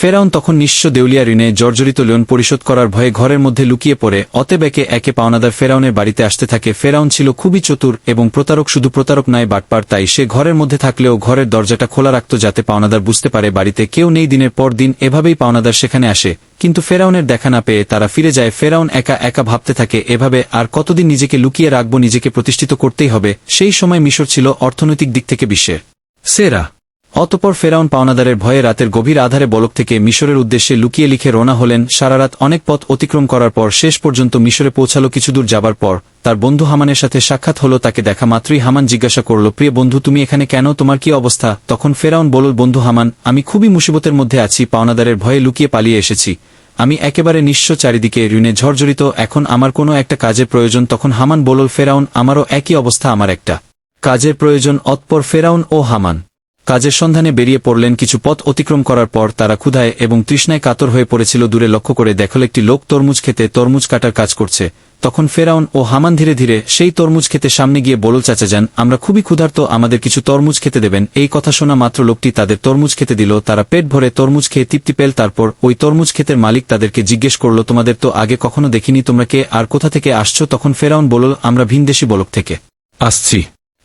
ফেরাউন তখন নিঃস্ব দেউলিয়া ঋণে জর্জরিত লোন পরিশোধ করার ভয়ে ঘরের মধ্যে লুকিয়ে পড়ে। অতেবেকে একে পাওনাদার ফেরাউনের বাড়িতে আসতে থাকে। ফেরাউন ছিল খুবই চতুর এবং প্রতারক, শুধু প্রতারক নয়, বাটপার। তাই সে ঘরের মধ্যে থাকলেও ঘরের দরজাটা খোলা রাখত যাতে পাওনাদার বুঝতে পারে বাড়িতে কেউ নেই দিনের পর দিন, এভাবেই পাওনাদার সেখানে আসে। কিন্তু ফেরাউনের দেখা না পেয়ে তারা ফিরে যায়। ফেরাউন একা একা ভাবতে থাকে, এভাবে আর কতদিন নিজেকে লুকিয়ে রাখব, নিজেকে প্রতিষ্ঠিত করতেই হবে? সেই সময় মিশর ছিল অর্থনৈতিক দিক থেকে বিশ্বের সেরা। অতপর ফেরাউন পাওনাদারের ভয়ে রাতের গভীর আধারে বলক থেকে মিশরের উদ্দেশ্যে লুকিয়ে লিখে রওনা হলেন। সারারাত অনেক পথ অতিক্রম করার পর শেষ পর্যন্ত মিশরে পৌঁছালো কিছুদূর যাবার পর। তার বন্ধু হামানের সাথে সাক্ষাৎ হলো, তাকে দেখা মাত্রই হামান জিজ্ঞাসা করল, প্রিয় বন্ধু, তুমি এখানে কেন? তোমার কি অবস্থা? তখন ফেরাউন বলল, বন্ধু হামান, আমি খুবই মুসিবতের মধ্যে আছি, পাওনাদারের ভয়ে লুকিয়ে পালিয়ে এসেছি। আমি একেবারে নিঃস্ব চারিদিকে, ঋণে ঝরঝরিত, এখন আমার কোনো একটা কাজের প্রয়োজন। তখন হামান বলল, ফেরাউন, আমারও একই অবস্থা, আমার একটা কাজের প্রয়োজন। অতপর ফেরাউন ও হামান কাজের সন্ধানে বেরিয়ে পড়লেন কিছু পথ অতিক্রম করার পর তারা ক্ষুধায় এবং তৃষ্ণায় কাতর হয়ে পড়েছিল দূরে লক্ষ্য করে দেখল একটি লোক তরমুজ খেতে তরমুজ কাটার কাজ করছে। তখন ফেরাউন ও হামান ধীরে ধীরে, সেই তরমুজ খেতে সামনে গিয়ে বলল, চাচা যান, আমরা খুবই ক্ষুধার্ত, আমাদের কিছু তরমুজ খেতে দেবেন। এই কথা শোনা মাত্র লোকটি তাদের তরমুজ খেতে দিল। তারা পেট ভরে তরমুজ খেয়ে তৃপ্তি পেল। তারপর ওই তরমুজ ক্ষেতের মালিক তাদেরকে জিজ্ঞেস করল, তোমাদের তো আগে কখনো দেখিনি, তোমরা কে, আর কোথা থেকে আসছো? তখন ফেরাউন বলল, আমরা ভিনদেশি বলক থেকে। আসছি।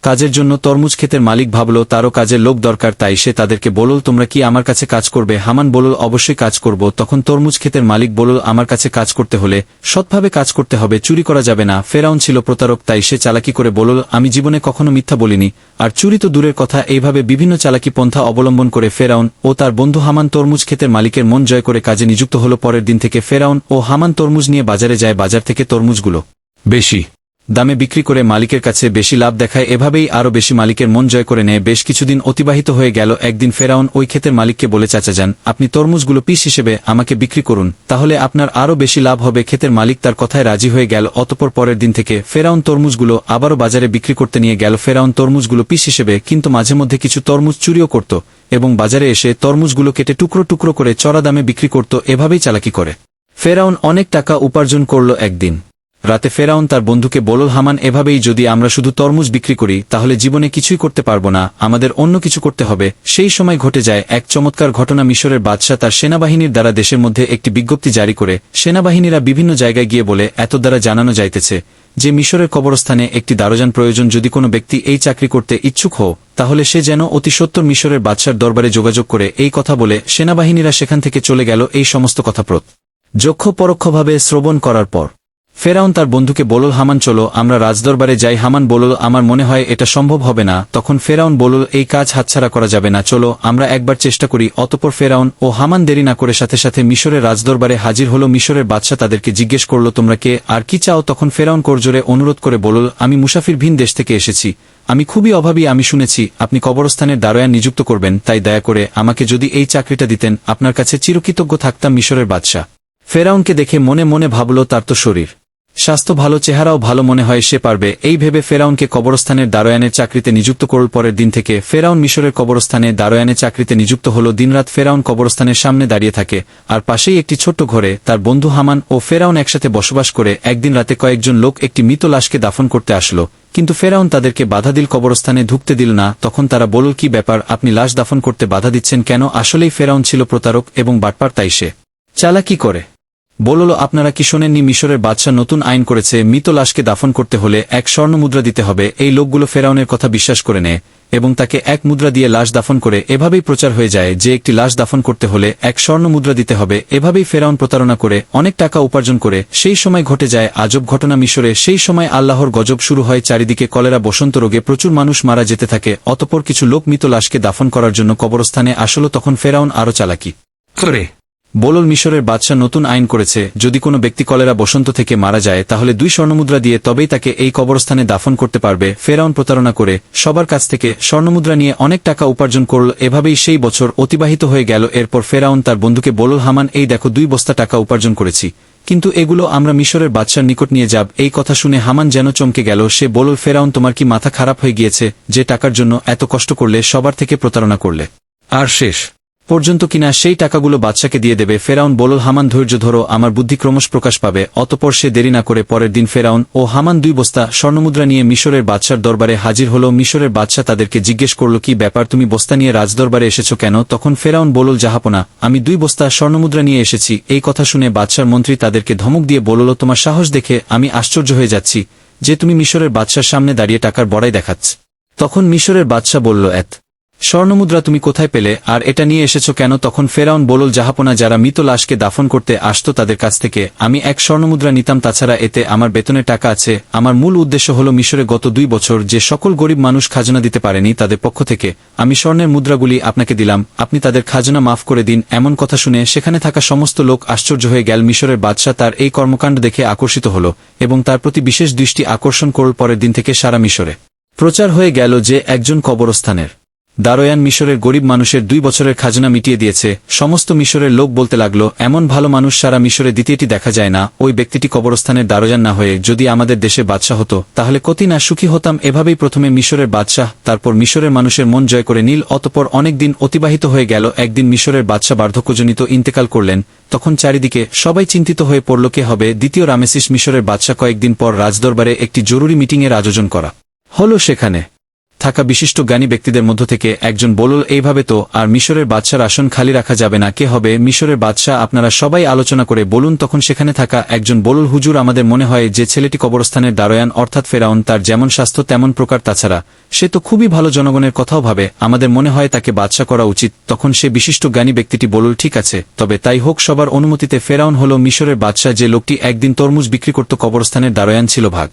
কাজের জন্য তরমুজ ক্ষেতের মালিক ভাবল, তারও কাজের লোক দরকার, তাই সে তাদেরকে বলল, তোমরা কি আমার কাছে কাজ করবে? হামান বলল, অবশ্যই কাজ করব। তখন তরমুজ ক্ষেতের মালিক বলল, আমার কাছে কাজ করতে হলে সৎভাবে কাজ করতে হবে, চুরি করা যাবে না। ফেরাউন ছিল প্রতারক, তাই সে চালাকি করে বলল, আমি জীবনে কখনো মিথ্যা বলিনি। আর চুরি তো দূরের কথা, এইভাবে বিভিন্ন চালাকি পন্থা অবলম্বন করে ফেরাউন ও তার বন্ধু হামান তরমুজ ক্ষেতের মালিকের মন জয় করে কাজে নিযুক্ত হল। পরের দিন থেকে ফেরাউন ও হামান তরমুজ নিয়ে বাজারে যায়, বাজার থেকে তরমুজগুলো। বেশি। দামে বিক্রি করে মালিকের কাছে বেশি লাভ দেখায়, এভাবেই আরও বেশি মালিকের মন জয় করে নেয়। বেশ কিছুদিন অতিবাহিত হয়ে গেল। একদিন ফেরাউন ওই ক্ষেতের মালিককে বলে, চাচা যান, আপনি তরমুজগুলো পিস হিসেবে আমাকে বিক্রি করুন, তাহলে আপনার আরও বেশি লাভ হবে। ক্ষেতের মালিক তার কথায় রাজি হয়ে গেল। অতপর পরের দিন থেকে ফেরাউন তরমুজগুলো আবারও বাজারে বিক্রি করতে নিয়ে গেল। ফেরাউন তরমুজগুলো পিস হিসেবে কিন্তু মাঝে মধ্যে কিছু তরমুজ চুরিও করত এবং বাজারে এসে তরমুজগুলো কেটে টুকরো টুকরো করে চড়া দামে বিক্রি করত, এভাবেই চালাকি করে। ফেরাউন অনেক টাকা উপার্জন করল একদিন। রাতে ফেরাউন তার বন্ধুকে বলল হামান, এভাবেই যদি আমরা শুধু তরমুজ বিক্রি করি, তাহলে জীবনে কিছুই করতে পারব না, আমাদের অন্য কিছু করতে হবে। সেই সময় ঘটে যায় এক চমৎকার ঘটনা মিশরের বাদশাহ তার সেনাবাহিনীর দ্বারা দেশের মধ্যে একটি বিজ্ঞপ্তি জারি করে। সেনাবাহিনীরা বিভিন্ন জায়গায় গিয়ে বলে, এত দ্বারা জানানো যাইতেছে যে মিশরের কবরস্থানে একটি দারোজান প্রয়োজন, যদি কোনো ব্যক্তি এই চাকরি করতে ইচ্ছুক হো তাহলে সে যেন অতি সত্তর মিশরের বাদশার দরবারে যোগাযোগ করে এই কথা বলে সেনাবাহিনীরা সেখান থেকে চলে গেল এই সমস্ত কথাপ্রত। যক্ষ পরোক্ষভাবে শ্রবণ করার পর ফেরাউন তার বন্ধুকে বলল, হামান, চলো, আমরা রাজদরবারে যাই। হামান বলল, আমার মনে হয় এটা সম্ভব হবে না। তখন ফেরাউন বলল, এই কাজ হাতছাড়া করা যাবে না। চলো, আমরা একবার চেষ্টা করি। অতপর ফেরাউন ও হামান দেরি না করে সাথে সাথে মিশরের রাজদরবারে হাজির হলো। মিশরের বাদশাহ তাদেরকে জিজ্ঞেস করল, তোমরা কে? আর কি চাও? তখন ফেরাউন করজোরে অনুরোধ করে বলল, আমি মুসাফির ভিন দেশ থেকে এসেছি। আমি খুবই অভাবী, আমি শুনেছি, আপনি কবরস্থানের দারোয়ান নিযুক্ত করবেন। তাই দয়া করে আমাকে যদি এই চাকরিটা দিতেন, আপনার কাছে চিরকৃতজ্ঞ থাকতাম মিশরের বাদশাহ। ফেরাউনকে দেখে মনে মনে ভাবল, তার তো শরীর। স্বাস্থ্য ভালো চেহারাও ভালো মনে হয়, সে পারবে। এই ভেবে ফেরাউনকে কবরস্থানের দারোয়ানের চাকরিতে নিযুক্ত করল পরের দিন থেকে। ফেরাউন মিশরের কবরস্থানে দারোয়ানের চাকরিতে নিযুক্ত হল। দিনরাত ফেরাউন কবরস্থানের সামনে দাঁড়িয়ে থাকে। আর পাশেই একটি ছোট্ট ঘরে তার বন্ধু হামান ও ফেরাউন একসাথে বসবাস করে একদিন রাতে কয়েকজন লোক একটি মৃত লাশকে দাফন করতে আসলো। কিন্তু ফেরাউন তাদেরকে বাধা দিল, কবরস্থানে ঢুকতে দিল না। তখন তারা বলল, কি ব্যাপার, আপনি লাশ দাফন করতে বাধা দিচ্ছেন কেন? আসলেই ফেরাউন ছিল প্রতারক এবং বাটপার তাই সে। চালা চালাকি করে। বলল, আপনারা কি শোনেননি মিশরের বাদশাহ নতুন আইন করেছে? মৃত লাশকে দাফন করতে হলে এক স্বর্ণ মুদ্রা দিতে হবে। এই লোকগুলো ফেরাউনের কথা বিশ্বাস করে নেয় এবং তাকে এক মুদ্রা দিয়ে লাশ দাফন করে এভাবেই প্রচার হয়ে যায় যে একটি লাশ দাফন করতে হলে এক স্বর্ণ মুদ্রা দিতে হবে। এভাবেই ফেরাউন প্রতারণা করে, অনেক টাকা উপার্জন করে। সেই সময় ঘটে যায় আজব ঘটনা মিশরে। সেই সময় আল্লাহর গজব শুরু হয়। চারিদিকে কলেরা বসন্ত রোগে প্রচুর মানুষ মারা যেতে থাকে। অতপর কিছু লোক মৃত লাশকে দাফন করার জন্য কবরস্থানে আসলো তখন ফেরাউন আরও চালাকি। বলল মিশরের বাদশাহ নতুন আইন করেছে, যদি কোনো ব্যক্তি কলেরা বসন্ত থেকে মারা যায়, তাহলে দুই স্বর্ণমুদ্রা দিয়ে তবেই তাকে এই কবরস্থানে দাফন করতে পারবে, ফেরাউন প্রতারণা করে। সবার কাছ থেকে স্বর্ণমুদ্রা নিয়ে অনেক টাকা উপার্জন করল, এভাবেই সেই বছর অতিবাহিত হয়ে গেল, এরপর ফেরাউন তার বন্ধুকে বলল হামান, এই দেখো, দুই বস্তা টাকা উপার্জন করেছি। কিন্তু এগুলো আমরা মিশরের বাদশার নিকট নিয়ে যাব। এই কথা শুনে হামান যেন চমকে গেল, সে বলল ফেরাউন, তোমার কি মাথা খারাপ হয়ে গিয়েছে যে টাকার জন্য এত কষ্ট করলে সবার থেকে প্রতারণা করলে? আর শেষ। পর্যন্ত কিনা সেই টাকাগুলো বাদশাকে দিয়ে দেবে, ফেরাউন বলল, হামান ধৈর্য ধরো, আমার বুদ্ধি ক্রমশ প্রকাশ পাবে, অতপর সে দেরি না করে পরের দিন ফেরাউন ও হামান দুই বস্তা স্বর্ণমুদ্রা নিয়ে মিশরের বাদশার দরবারে হাজির হল। মিশরের বাদশা তাদেরকে জিজ্ঞেস করল, কি ব্যাপার, তুমি বস্তা নিয়ে রাজদরবারে এসেছ কেন? তখন ফেরাউন বলল, জাহাপনা, আমি দুই বস্তা স্বর্ণমুদ্রা নিয়ে এসেছি। এই কথা শুনে বাদশার মন্ত্রী তাদেরকে ধমক দিয়ে বলল, তোমার সাহস দেখে আমি আশ্চর্য হয়ে যাচ্ছি যে তুমি মিশরের বাদশার সামনে দাঁড়িয়ে টাকার বড়াই দেখাচ্ছ। তখন মিশরের বাদশা বলল, এত স্বর্ণমুদ্রা তুমি কোথায় পেলে? আর এটা নিয়ে এসেছ কেন? তখন ফেরাউন বলল, জাহাপনা যারা মৃত লাশকে দাফন করতে আসত তাদের কাছ থেকে, আমি এক স্বর্ণমুদ্রা নিতাম। তাছাড়া এতে আমার বেতনের টাকা আছে। আমার মূল উদ্দেশ্য হল মিশরে গত দুই বছর যে সকল গরিব মানুষ খাজনা দিতে পারেনি তাদের পক্ষ থেকে, আমি স্বর্ণের মুদ্রাগুলি আপনাকে দিলাম। আপনি তাদের খাজনা মাফ করে দিন। এমন কথা শুনে সেখানে থাকা সমস্ত লোক আশ্চর্য হয়ে গেল। মিশরের বাদশাহ তার এই কর্মকাণ্ড দেখে আকর্ষিত হল এবং তার প্রতি বিশেষ দৃষ্টি আকর্ষণ করল পরের দিন থেকে সারা মিশরে। প্রচার হয়ে গেল যে একজন কবরস্থানের দারোয়ান মিশরের গরিব মানুষের দুই বছরের খাজনা মিটিয়ে দিয়েছে। সমস্ত মিশরের লোক বলতে লাগল, এমন ভালো মানুষ সারা মিশরে দ্বিতীয়টি দেখা যায় না। ওই ব্যক্তিটি কবরস্থানের দারোয়ান না হয়ে যদি আমাদের দেশে বাদশাহ হতো, তাহলে কতি না সুখী হতাম। এভাবেই প্রথমে মিশরের বাদশাহ, তারপর মিশরের মানুষের মন জয় করে নীল, অতপর অনেক দিন অতিবাহিত হয়ে গেল। একদিন মিশরের বাদশাহ বার্ধক্যজনিত ইন্তেকাল করলেন। তখন চারিদিকে সবাই চিন্তিত হয়ে পড়ল, কে হবে? দ্বিতীয় রামেসিস মিশরের বাদশাহ কয়েকদিন পর রাজদরবারে একটি জরুরি মিটিংয়ের আয়োজন করা হল সেখানে। থাকা বিশিষ্ট জ্ঞানী ব্যক্তিদের মধ্য থেকে একজন বলল, এইভাবে তো, আর মিশরের বাদশার আসন খালি রাখা যাবে না, কে হবে? মিশরের বাদশাহ আপনারা সবাই আলোচনা করে বলুন, তখন সেখানে থাকা একজন বলুল, হুজুর, আমাদের মনে হয় যে ছেলেটি কবরস্থানের দারোয়ান, অর্থাৎ ফেরাউন, তার যেমন স্বাস্থ্য তেমন প্রকার। তাছাড়া, সে তো খুবই ভালো জনগণের কথাও ভাবে, আমাদের মনে হয় তাকে বাদশা করা উচিত। তখন সে বিশিষ্ট জ্ঞানী ব্যক্তিটি বলল, ঠিক আছে, তবে তাই হোক, সবার অনুমতিতে ফেরাউন হল মিশরের বাদশাহ, যে লোকটি একদিন তরমুজ বিক্রি করত কবরস্থানের দারোয়ান ছিল ভাগ।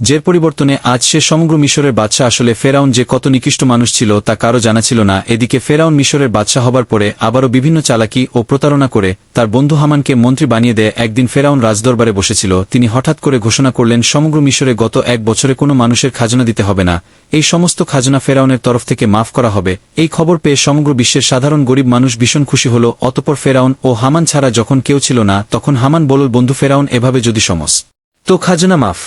যে পরিবর্তনে আজ সে সমগ্র মিশরের বাদশা আসলে ফেরাউন যে কত নিকৃষ্ট মানুষ ছিল তা কারও জানা ছিল না, এদিকে ফেরাউন মিশরের বাদশা হবার পরে আবারও বিভিন্ন চালাকি ও প্রতারণা করে তার বন্ধু হামানকে মন্ত্রী বানিয়ে দেয় একদিন ফেরাউন রাজদরবারে বসেছিল। তিনি হঠাৎ করে ঘোষণা করলেন, সমগ্র মিশরে গত এক বছরে কোনো মানুষের খাজনা দিতে হবে না। এই সমস্ত খাজনা ফেরাউনের তরফ থেকে মাফ করা হবে। এই খবর পেয়ে সমগ্র বিশ্বের সাধারণ গরিব মানুষ ভীষণ খুশি হল। অতপর ফেরাউন ও হামান ছাড়া যখন কেউ ছিল না, তখন হামান বলল, বন্ধু ফেরাউন, এভাবে যদি সমস। তো খাজনা মাফ।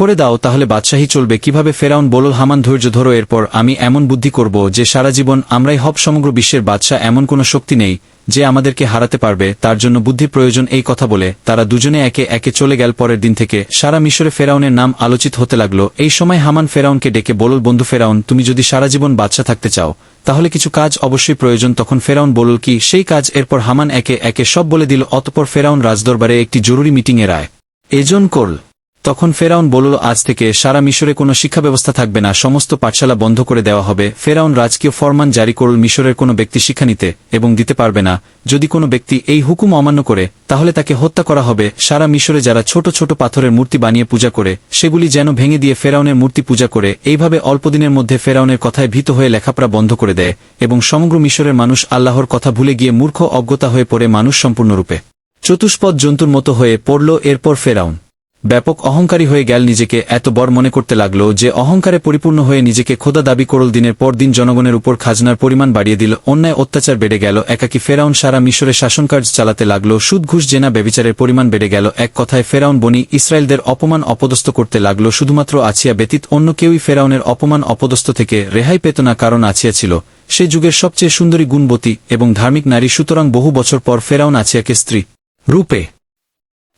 করে দাও তাহলে বাদশাহী চলবে। কীভাবে ফেরাউন বলল হামান ধৈর্য ধরো, এরপর আমি এমন বুদ্ধি করব যে সারা জীবন আমরাই হব সমগ্র বিশ্বের বাদশাহ, এমন কোনো শক্তি নেই যে আমাদেরকে হারাতে পারবে। তার জন্য বুদ্ধি প্রয়োজন এই কথা বলে তারা দুজনে একে একে চলে গেল পরের দিন থেকে। সারা মিশরে ফেরাউনের নাম আলোচিত হতে লাগল। এই সময় হামান ফেরাউনকে ডেকে বলল, বন্ধু ফেরাউন, তুমি যদি সারা জীবন বাদশা থাকতে চাও, তাহলে কিছু কাজ অবশ্যই প্রয়োজন। তখন ফেরাউন বলল, কি? সেই কাজ এরপর হামান একে একে সব বলে দিল, অতপর ফেরাউন রাজদরবারে একটি জরুরি মিটিংয়ের আয় এজন করল। তখন ফেরাউন বলল, আজ থেকে সারা মিশরে কোনো শিক্ষা ব্যবস্থা থাকবে না, সমস্ত পাঠশালা বন্ধ করে দেওয়া হবে। ফেরাউন রাজকীয় ফরমান জারি করল মিশরের কোনো ব্যক্তি শিক্ষা নিতে এবং দিতে পারবে না। যদি কোনো ব্যক্তি এই হুকুম অমান্য করে, তাহলে তাকে হত্যা করা হবে। সারা মিশরে যারা ছোট ছোট পাথরের মূর্তি বানিয়ে পূজা করে, সেগুলি যেন ভেঙে দিয়ে ফেরাউনের মূর্তি পূজা করে। এইভাবে অল্পদিনের মধ্যে ফেরাউনের কথায় ভীত হয়ে লেখাপড়া বন্ধ করে দেয় এবং সমগ্র মিশরের মানুষ আল্লাহর কথা ভুলে গিয়ে মূর্খ, অজ্ঞতা হয়ে পড়ে মানুষ সম্পূর্ণরূপে। চতুষ্পদ জন্তুর মতো হয়ে পড়ল এরপর ফেরাউন। ব্যাপক অহংকারী হয়ে গেল নিজেকে, এত বড় মনে করতে লাগল যে অহংকারে পরিপূর্ণ হয়ে নিজেকে খোদা দাবি করল দিনের পর দিন জনগণের উপর খাজনার পরিমাণ বাড়িয়ে দিল, অন্যায় অত্যাচার বেড়ে গেল, একাকি ফেরাউন সারা মিশরে শাসনকার্য চালাতে লাগল, সুদ ঘুষ জেনা ব্যবিচারের পরিমাণ বেড়ে গেল, এক কথায় ফেরাউন বনি ইসরায়েলদের অপমান অপদস্থ করতে লাগল, শুধুমাত্র আছিয়া ব্যতীত অন্য কেউই ফেরাউনের অপমান অপদস্থ থেকে রেহাই পেত না কারণ আছিয়া ছিল। সে যুগের সবচেয়ে সুন্দরী গুণবতী এবং ধার্মিক নারী, সুতরাং বহু বছর পর ফেরাউন আছিয়াকে স্ত্রী রূপে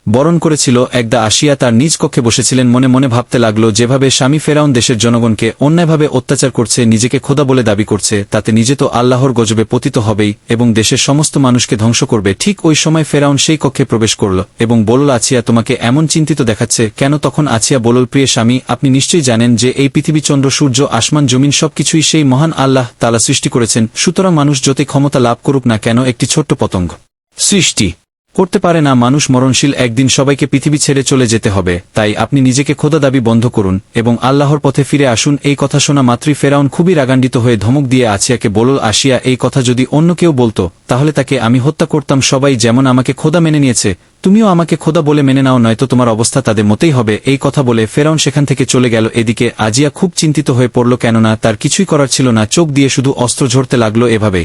বরণ করেছিল একদা আসিয়া তার নিজ কক্ষে বসেছিলেন মনে মনে ভাবতে লাগল, যেভাবে স্বামী ফেরাউন দেশের জনগণকে অন্যায়ভাবে অত্যাচার করছে, নিজেকে খোদা বলে দাবি করছে, তাতে নিজে তো আল্লাহর গজবে পতিত হবেই এবং দেশের সমস্ত মানুষকে ধ্বংস করবে। ঠিক ওই সময় ফেরাউন সেই কক্ষে প্রবেশ করল এবং বলল, আছিয়া তোমাকে এমন চিন্তিত দেখাচ্ছে কেন তখন আছিয়া বলল, প্রিয় স্বামী, আপনি নিশ্চয়ই জানেন যে এই পৃথিবী চন্দ্র, সূর্য, আসমান, জমিন সবকিছুই সেই মহান আল্লাহ তালা সৃষ্টি করেছেন, সুতরাং মানুষ যতই ক্ষমতা লাভ করুক না কেন, একটি ছোট্ট পতঙ্গ। সৃষ্টি করতে পারে না, মানুষ মরণশীল, একদিন সবাইকে পৃথিবী ছেড়ে চলে যেতে হবে। তাই আপনি নিজেকে খোদা দাবি বন্ধ করুন এবং আল্লাহর পথে ফিরে আসুন। এই কথা শোনা মাত্রই ফেরাউন খুবই রাগান্বিত হয়ে ধমক দিয়ে আসিয়াকে বলল আসিয়া এই কথা যদি অন্য কেউ বলতো, তাহলে তাকে আমি হত্যা করতাম। সবাই যেমন আমাকে খোদা মেনে নিয়েছে, তুমিও আমাকে খোদা বলে মেনে নাও, নয়তো তোমার অবস্থা তাদের মতেই হবে। এই কথা বলে ফেরাউন সেখান থেকে চলে গেল। এদিকে আজিয়া খুব চিন্তিত হয়ে পড়ল, কেননা তার কিছুই করার ছিল না। চোখ দিয়ে শুধু অস্ত্র ঝরতে লাগল এভাবে।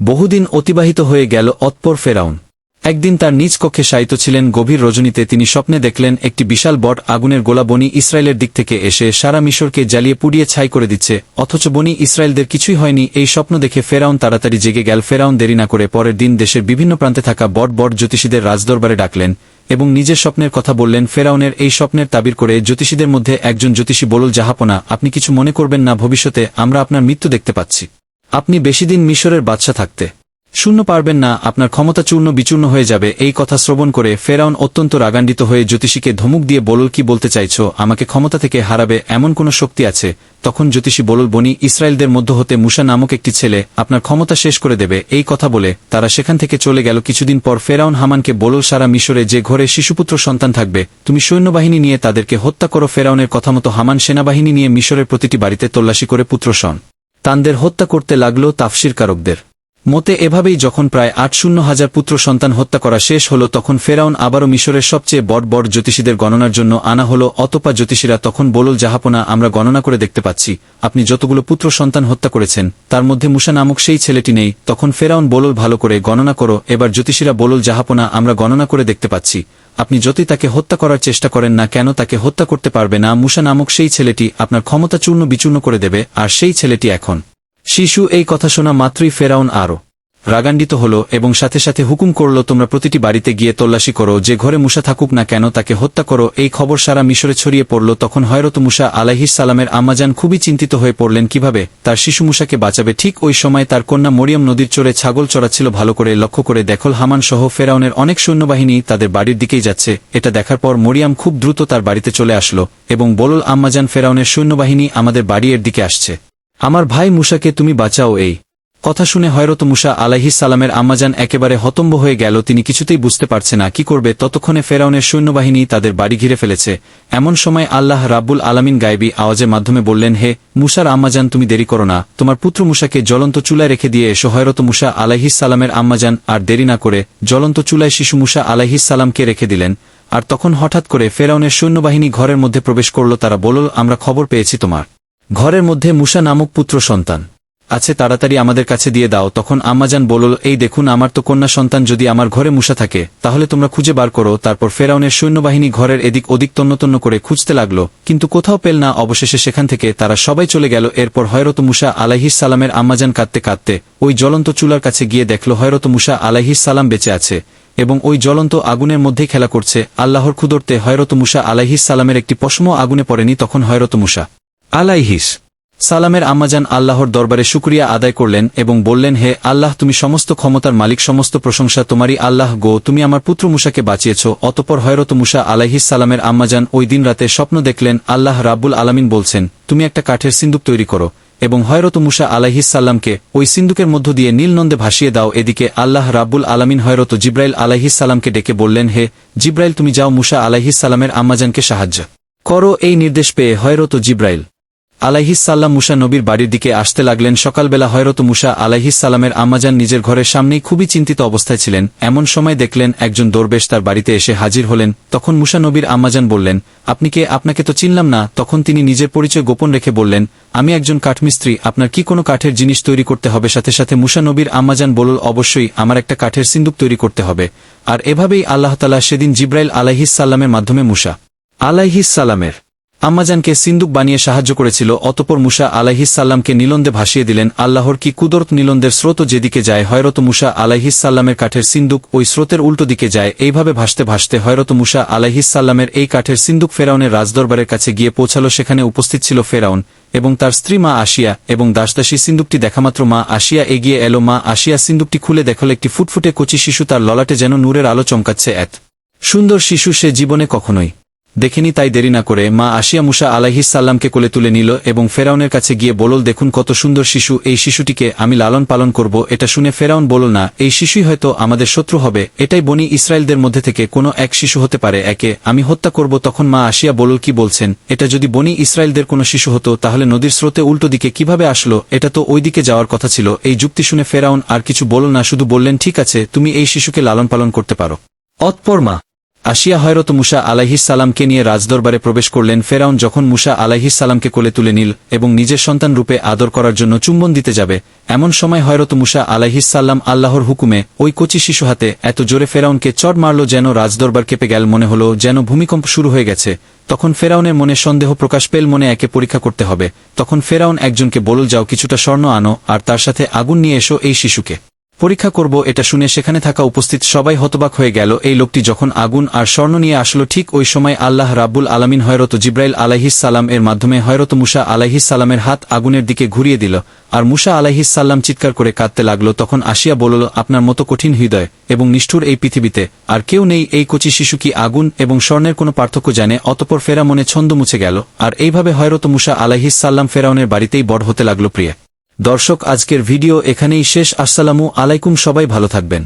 বহুদিন অতিবাহিত হয়ে গেল অতপর ফেরাউন। একদিন তার নিজ কক্ষে শায়িত ছিলেন গভীর রজনীতে তিনি স্বপ্নে দেখলেন একটি বিশাল বট আগুনের গোলা বনি ইসরায়েলের দিক থেকে এসে সারা মিশরকে জ্বালিয়ে পুড়িয়ে ছাই করে দিচ্ছে। অথচ বনি ইসরায়েলদের কিছুই হয়নি, এই স্বপ্ন দেখে ফেরাউন তাড়াতাড়ি জেগে গেল। ফেরাউন দেরি না করে পরের দিন দেশের বিভিন্ন প্রান্তে থাকা বট বট জ্যোতিষীদের রাজদরবারে ডাকলেন এবং নিজের স্বপ্নের কথা বললেন, ফেরাউনের এই স্বপ্নের তাবির করে জ্যোতিষীদের মধ্যে একজন জ্যোতিষী বলল, জাহাপনা, আপনি কিছু মনে করবেন না, ভবিষ্যতে আমরা আপনার মৃত্যু দেখতে পাচ্ছি। আপনি বেশিদিন মিশরের বাদশা থাকতে শূন্য পারবেন না, আপনার ক্ষমতা চূর্ণ বিচূর্ণ হয়ে যাবে, এই কথা শ্রবণ করে ফেরাউন অত্যন্ত রাগান্বিত হয়ে জ্যোতিষীকে ধমুক দিয়ে বলল, কি বলতে চাইছ? আমাকে ক্ষমতা থেকে হারাবে এমন কোন শক্তি আছে? তখন জ্যোতিষী বলল, বনি ইসরায়েলদের মধ্য হতে মুসা নামক একটি ছেলে আপনার ক্ষমতা শেষ করে দেবে। এই কথা বলে তারা সেখান থেকে চলে গেল। কিছুদিন পর ফেরাউন হামানকে বলল, সারা মিশরে যে ঘরে শিশুপুত্র সন্তান থাকবে, তুমি সৈন্যবাহিনী নিয়ে তাদেরকে হত্যা করো। ফেরাউনের কথা মতো হামান সেনাবাহিনী নিয়ে মিশরের প্রতিটি বাড়িতে তল্লাশি করে পুত্র সন। তানদের হত্যা করতে লাগল তাফসিরকারকদের মতে এভাবেই যখন প্রায় আট শূন্য হাজার পুত্র সন্তান হত্যা করা শেষ হল, তখন ফেরাউন আবারও মিশরের সবচেয়ে বড় বড় জ্যোতিষীদের গণনার জন্য আনা হল। অতপা জ্যোতিষীরা তখন বলল জাহাপনা আমরা গণনা করে দেখতে পাচ্ছি, আপনি যতগুলো পুত্র সন্তান হত্যা করেছেন, তার মধ্যে মুসা নামক সেই ছেলেটি নেই। তখন ফেরাউন বলল, ভালো করে গণনা করো। এবার জ্যোতিষীরা বলল জাহাপনা আমরা গণনা করে দেখতে পাচ্ছি, আপনি যতই তাকে হত্যা করার চেষ্টা করেন না কেন তাকে হত্যা করতে পারবে না। মুসা নামক সেই ছেলেটি আপনার ক্ষমতা চূর্ণ বিচূর্ণ করে দেবে, আর সেই ছেলেটি এখন শিশু এই কথা শোনা মাত্রই ফেরাউন আরও রাগান্বিত হল এবং সাথে সাথে হুকুম করল, তোমরা প্রতিটি বাড়িতে গিয়ে তল্লাশি করো, যে ঘরে মুসা থাকুক না কেন তাকে হত্যা করো। এই খবর সারা মিশরে ছড়িয়ে পড়ল। তখন হয়রত মুসা আলাহিস সালামের আম্মাজান খুবই চিন্তিত হয়ে পড়লেন, কীভাবে? তার শিশু মুসাকে বাঁচাবে? ঠিক ওই সময় তার কন্যা মরিয়ম নদীর চড়ে ছাগল চড়াচ্ছিল ভালো করে। লক্ষ্য করে দেখল হামান সহ ফেরাউনের অনেক সৈন্যবাহিনী তাদের বাড়ির দিকেই যাচ্ছে। এটা দেখার পর মরিয়াম খুব দ্রুত তার বাড়িতে চলে আসলো এবং বলল আম্মাজান ফেরাউনের সৈন্যবাহিনী আমাদের বাড়ি এর দিকে আসছে। আমার ভাই মুসাকে তুমি বাঁচাও এই। কথা শুনে হয়রত মুসা আলাহিস সালামের আম্মাজান একেবারে হতম্ব হয়ে গেল, তিনি কিছুতেই বুঝতে পারছে না কি করবে। ততক্ষণে ফেরাউনের সৈন্যবাহিনী তাদের বাড়ি ঘিরে ফেলেছে। এমন সময় আল্লাহ রাব্বুল আলামিন গায়েবী আওয়াজের মাধ্যমে বললেন, হে মুসার আম্মাজান, তুমি দেরি করো না। তোমার পুত্র মুসাকে জ্বলন্ত চুলায় রেখে দিয়ে এসো। হয়রত মুসা আলাহিস সালামের আম্মাজান, আর দেরি না করে জ্বলন্ত চুলায় শিশু মুসা আলাহিস সালামকে রেখে দিলেন। আর তখন হঠাৎ করে ফেরাউনের সৈন্যবাহিনী ঘরের মধ্যে প্রবেশ করল, তারা বলল, আমরা খবর পেয়েছি তোমার। ঘরের মধ্যে মুসা নামক পুত্র সন্তান। আছে, তাড়াতাড়ি আমাদের কাছে দিয়ে দাও। তখন আম্মাজান বলল, এই দেখুন, আমার তো কন্যা সন্তান যদি আমার ঘরে মুসা থাকে, তাহলে তোমরা খুঁজে বার করো। তারপর ফেরাউনের সৈন্যবাহিনী ঘরের এদিক ওদিক তন্নতন্ন করে খুঁজতে লাগল, কিন্তু কোথাও পেল না। অবশেষে সেখান থেকে তারা সবাই চলে গেল। এরপর হয়রত মুসা আলাহিস সালামের আম্মাজান কাঁদতে কাঁদতে ওই জ্বলন্ত চুলার কাছে গিয়ে দেখল, হয়রত মুসা আলাহিস সালাম বেঁচে আছে এবং ওই জ্বলন্ত আগুনের মধ্যেই খেলা করছে। আল্লাহর ক্ষুদরতে হয়রত মুসা আলাহিস সালামের একটি পশম আগুনে পড়েনি তখন হয়রত মুসা আলাইহিস। সালামের আম্মাজান আল্লাহর দরবারে শুক্রিয়া আদায় করলেন এবং বললেন, হে আল্লাহ, তুমি সমস্ত ক্ষমতার মালিক, সমস্ত প্রশংসা, তোমারই আল্লাহ গো, তুমি আমার পুত্র মুসাকে বাঁচিয়েছ। অতপর হয়রত মুসা আলাহিস সালামের আম্মাজান ওই দিন রাতে স্বপ্ন দেখলেন, আল্লাহ রাব্বুল আলামিন বলছেন, তুমি একটা কাঠের সিন্দুক তৈরি করো এবং হয়রত মুসা আলাহিস সাল্লামকে ওই সিন্দুকের মধ্য দিয়ে নীলনন্দে ভাসিয়ে দাও। এদিকে আল্লাহ রাব্বুল আলামিন হয়রত জিব্রাইল আলাহিস সালামকে ডেকে বললেন, হে জিব্রাইল, তুমি যাও মুসা আলাহিস সালামের আম্মাজানকে সাহায্য করো। এই নির্দেশ পেয়ে হয়রত জিব্রাইল আলাইহিসাল্লাম মুসা নবীর বাড়ির দিকে আসতে লাগলেন। সকালবেলা হয়রত মুসা আলাইহিসাল্লামের আম্মাজান নিজের ঘরের সামনেই খুবই চিন্তিত অবস্থায় ছিলেন। এমন সময় দেখলেন, একজন দরবেশ তার বাড়িতে এসে হাজির হলেন। তখন মুসা নবীর আম্মাজান বললেন, আপনি কে? আপনাকে তো চিনলাম না। তখন তিনি নিজের পরিচয় গোপন রেখে বললেন, আমি একজন কাঠমিস্ত্রি, আপনার কি কোনো কাঠের জিনিস তৈরি করতে হবে? সাথে সাথে মুসা নবীর আম্মাজান বলল, অবশ্যই, আমার একটা কাঠের সিন্দুক তৈরি করতে হবে। আর এভাবেই আল্লাহতালা সেদিন জিব্রাইল আলাইহিসাল্লামের মাধ্যমে মুসা আলাইহিসাল্লামের আম্মাজানকে সিন্দুক বানিয়ে সাহায্য করেছিল, অতপর মুসা আলাহিসাল্লামকে নীলন্দে ভাসিয়ে দিলেন। আল্লাহর কি কুদরত নীলন্দের স্রোত যেদিকে যায়, হয়রত মুসা আলাহিসাল্লামের কাঠের সিন্দুক ওই স্রোতের উল্টো দিকে যায়। এইভাবে ভাসতে ভাসতে হয়রত মুসা আলাহিসাল্লামের এই কাঠের সিন্দুক ফেরাউনের রাজদরবারের কাছে গিয়ে পৌঁছালো। সেখানে উপস্থিত ছিল ফেরাউন এবং তার স্ত্রী মা আসিয়া এবং দাসদাসী সিন্দুকটি দেখামাত্র মা আসিয়া এগিয়ে এলো। মা আসিয়া সিন্দুকটি খুলে দেখল, একটি ফুটফুটে কচি শিশু তার ললাটে যেন নূরের আলো চমকাচ্ছে। এত সুন্দর শিশু সে জীবনে কখনোই দেখেনি তাই দেরি না করে মা আসিয়া মুসা আলাহিসাল্লামকে কোলে তুলে নিল এবং ফেরাউনের কাছে গিয়ে বলল, দেখুন কত সুন্দর শিশু, এই শিশুটিকে আমি লালন পালন করব। এটা শুনে ফেরাউন বলল, না, এই শিশুই হয়তো আমাদের শত্রু হবে। এটাই বনি ইসরায়েলদের মধ্যে থেকে কোনো এক শিশু হতে পারে। একে আমি হত্যা করব। তখন মা আসিয়া বলল, কি বলছেন? এটা যদি বনি ইসরায়েলদের কোনো শিশু হতো, তাহলে নদীর স্রোতে উল্টো দিকে কীভাবে আসলো? এটা তো ওই দিকে যাওয়ার কথা ছিল। এই যুক্তি শুনে ফেরাউন আর কিছু বলল না, শুধু বললেন, ঠিক আছে, তুমি এই শিশুকে লালন পালন করতে পারো। অতপর মা আসিয়া হয়রত মুসা আলাইহিসাল্লামকে নিয়ে রাজদরবারে প্রবেশ করলেন। ফেরাউন যখন মুসা আলাইহিসাল্লামকে কোলে তুলে নিল এবং নিজের সন্তান রূপে আদর করার জন্য চুম্বন দিতে যাবে, এমন সময় হয়রত মুসা আলাইহিসাল্লাম আল্লাহর হুকুমে ওই কচি শিশু হাতে এত জোরে ফেরাউনকে চড় মারল যেন রাজদরবার কেঁপে গেল, মনে হলো যেন ভূমিকম্প শুরু হয়ে গেছে। তখন ফেরাউনের মনে সন্দেহ প্রকাশ পেল, মনে একে পরীক্ষা করতে হবে। তখন ফেরাউন একজনকে বলল, যাও, কিছুটা স্বর্ণ আনো আর তার সাথে আগুন নিয়ে এসো এই শিশুকে। পরীক্ষা করব, এটা শুনে সেখানে থাকা উপস্থিত সবাই হতবাক হয়ে গেল। এই লোকটি যখন আগুন আর স্বর্ণ নিয়ে আসলো, ঠিক ওই সময় আল্লাহ রাব্বুল আলামিন হয়রত জিব্রাইল আলাইহিসাল্লাম এর মাধ্যমে হয়রত মুসা আলাইহিসাল্লামের হাত আগুনের দিকে ঘুরিয়ে দিল। আর মুসা আলাইহিসাল্লাম চিৎকার করে কাঁদতে লাগল, তখন আসিয়া বলল, আপনার মতো কঠিন হৃদয় এবং নিষ্ঠুর এই পৃথিবীতে, আর কেউ নেই এই কচি শিশু কি আগুন এবং স্বর্ণের কোনো পার্থক্য জানে? অতপর ফেরা মনে ছন্দ মুছে গেল। আর এইভাবে হয়রত মুসা আলাইহিসাল্লাম ফেরাউনের বাড়িতেই বড় হতে লাগল প্রিয়। দর্শক আজকের ভিডিও এখানেই শেষ। আসসালামু আলাইকুম সবাই ভালো থাকবেন।